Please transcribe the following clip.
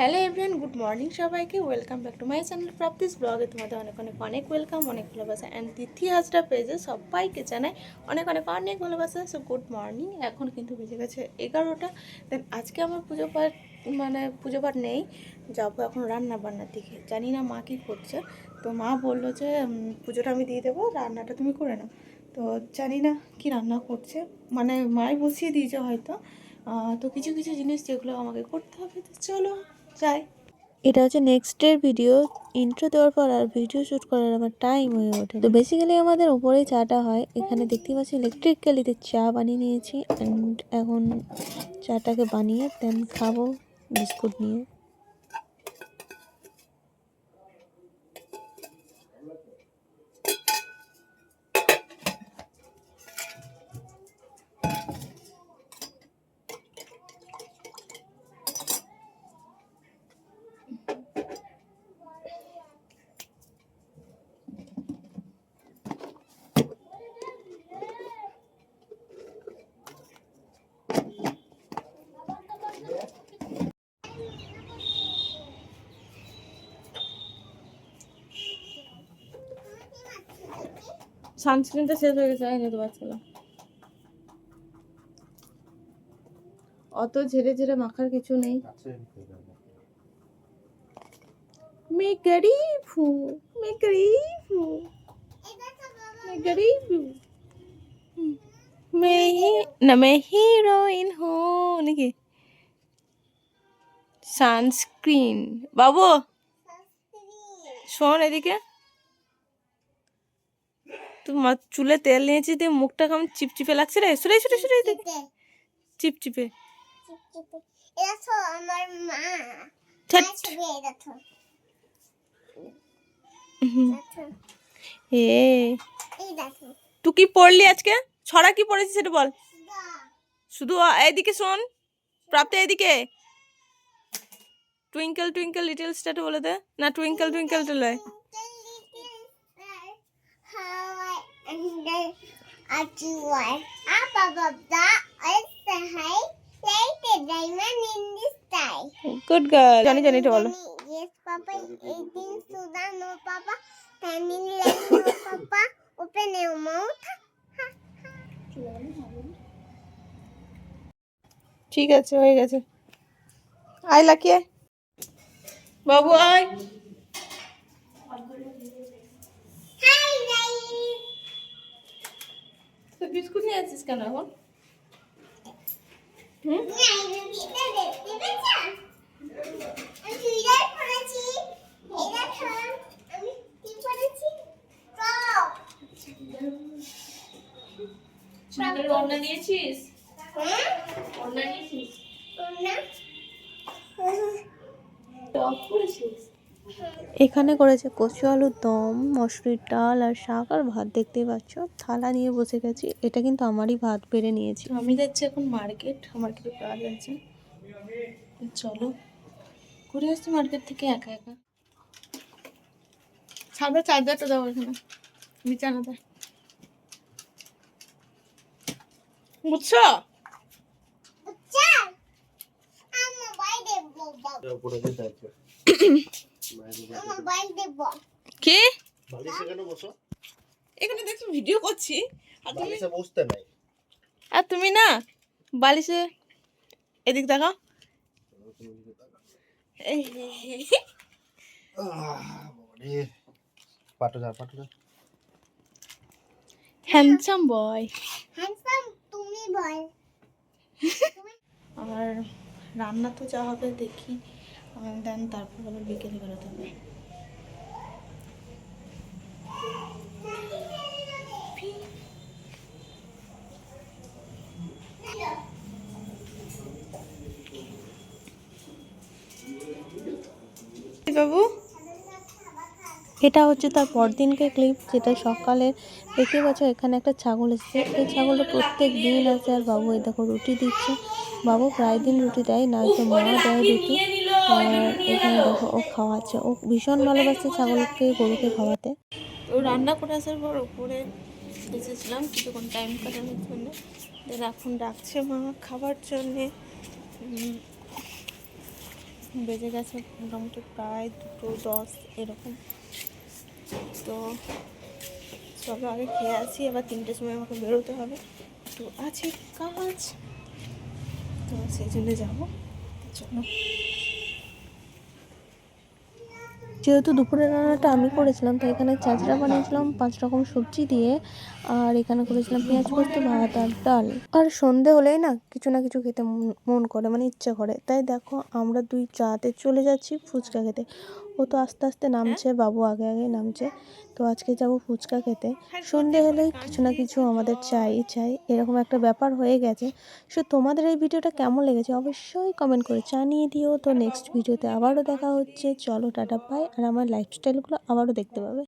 Hello everyone, good morning সবাইকে। Welcome back to my channel Prapti's ব্লগে। তোমাদের অনেক অনেক অনেক ওয়েলকাম, অনেক ভালোবাসা। অ্যান্ড তিথি হাজরা পেজে সবাইকে জানাই অনেক অনেক অনেক ভালোবাসা। সো গুড মর্নিং এখন কিন্তু বেজে গেছে এগারোটা। দেন আজকে আমার পুজো পাঠ মানে পুজো পাঠ নেই। যাব এখন রান্না বান্নার দিকে। জানি না মা কী করছে। তো মা বলল যে পুজোটা আমি দিয়ে দেবো, রান্নাটা তুমি করে নাও। তো জানি না কি রান্না করছে। মানে মাই বসিয়ে দিয়েছে হয়তো। তো কিছু কিছু জিনিস যেগুলো আমাকে করতে হবে। তো চলো যাই এটা হচ্ছে নেক্সট ডের ভিডিও ইন্ট্রো দেওয়ার পর আর ভিডিও শ্যুট করার আমার টাইম হয়ে ওঠে। তো বেসিক্যালি আমাদের উপরেই চাটা হয়। এখানে দেখতে পাচ্ছি ইলেকট্রিক ক্যালিতে চা বানিয়ে নিয়েছি। অ্যান্ড এখন চাটাকে বানিয়ে দেন খাব বিস্কুট নিয়ে। সানস্ক্রিনটা শেষ হয়ে গেছে আইনে তো বাচ্চারা অত ঝেড়ে ঝেড়ে মাখার কিছু নেই मैं गरीब हूँ मैं गरीब हूँ मैं गरीब हूँ मैं ही না मैं হিরোইন হूँ নাকি সানস্ক্রিন বাবু শোন এদিকে তোমার চুলে তেল নিয়েছি দিয়ে মুখটা কেমন চিপচিপে লাগছে রে? সরে সরে সরে চিপচিপে। তুই কি পড়লি আজকে? ছড়া কি পড়েছিস সেটা বল। শুধু এদিকে শোন। প্রাপ্ত এদিকে। টুইঙ্কেল টুইঙ্কেল লিটল স্টারটা বলে দে। না টুইঙ্কেল টুইঙ্কেলটা লয়। a jewel. Up above the earth the high, like the diamond in the sky. Good girl জানি জানি এটা বলো Yes, Papa. Eating soda, no, Papa. Standing like no, Papa. Open your mouth. ঠিক আছে হয়ে গেছে আয় লাকিয়ে বাবু আয় Hi, guys. তো বিস্কুট নিয়ে আছিস কেন এখন ওড়না নিয়েছিস? ওড়না নিয়েছিস? টপ পরেছিস এখানে করেছে কচু আলুর দম মসুরির ডাল আর শাক আর ভাত। দেখতেই পাচ্ছ থালা নিয়ে বসে গেছি। এটা কিন্তু আমারই ভাত বেড়ে নিয়েছি। আমি যাচ্ছি এখন মার্কেট মার্কেটে কাজ আছে চলো ঘুরে আসছি মার্কেট থেকে একা একা। সাদা চার্জারটা দাও এখানে বিছানাতে বুঝছ। কি? বালিশে কেন বসো? এখানে দেখছ ভিডিও করছি। আর তুমি? বালিশে বসতে নাই। আর তুমি না? বালিশে এদিক দেখো এই, বাবারে পাটো যা পাটো যা হ্যান্ডসাম বয় হ্যান্ডসাম, তুমি বল। আর রান্না তো যা হবে দেখি। দেন তারপর আবার বিকেলে বেরোতে হবে। বাবু? এটা হচ্ছে তার পরদিনকে ক্লিপ যেটা সকালে দেখতে পাচ্ছ এখানে একটা ছাগল এসেছে। এই ছাগলটা প্রত্যেক দিন আছে আর বাবু এই দেখো রুটি দিচ্ছে। বাবু প্রায় দিন রুটি দেয় না নয়তো মা দেয় রুটি। ও খাওয়াচ্ছে। ও ভীষণ ভালোবাসে ছাগলকে গরুকে খাওয়াতে। তো রান্না করে আসার পর উপরে এসেছিলাম কিছুক্ষণ টাইম কাটানোর জন্য। দেন এখন ডাকছে মা খাবার জন্যে। বেজে গেছে মোটামুটি প্রায় দুটো দশ এরকম। তো চলো আগে খেয়ে আসি এবার তিনটের সময় আমাকে বেরোতে হবে। তো আছে কাজ। তো সেই জন্য যাব। চলো। যেহেতু দুপুরের রান্নাটা আমি করেছিলাম, তাই এখানে চাচড়া বানিয়েছিলাম, পাঁচ রকম সবজি দিয়ে। আর এখানে করেছিলাম পেঁয়াজ পোস্ত, ভাত আর ডাল। আর সন্ধে হলেই না কিছু না কিছু খেতে মন- মন করে মানে ইচ্ছা করে। তাই দেখো আমরা দুই চাতে চলে যাচ্ছি ফুচকা খেতে। ও তো আস্তে আস্তে নামছে বাবু আগে আগে নামছে। তো আজকে যাব ফুচকা খেতে। সন্ধে হলেই কিছু না কিছু আমাদের চাই চাই। এরকম একটা ব্যাপার হয়ে গেছে। সো তোমাদের এই ভিডিওটা কেমন লেগেছে অবশ্যই কমেন্ট করে জানিয়ে দিও। তো নেক্সট ভিডিওতে আবারও দেখা হচ্ছে। চলো টাটা পাই আর আমার লাইফস্টাইলগুলো আবারও দেখতে পাবে।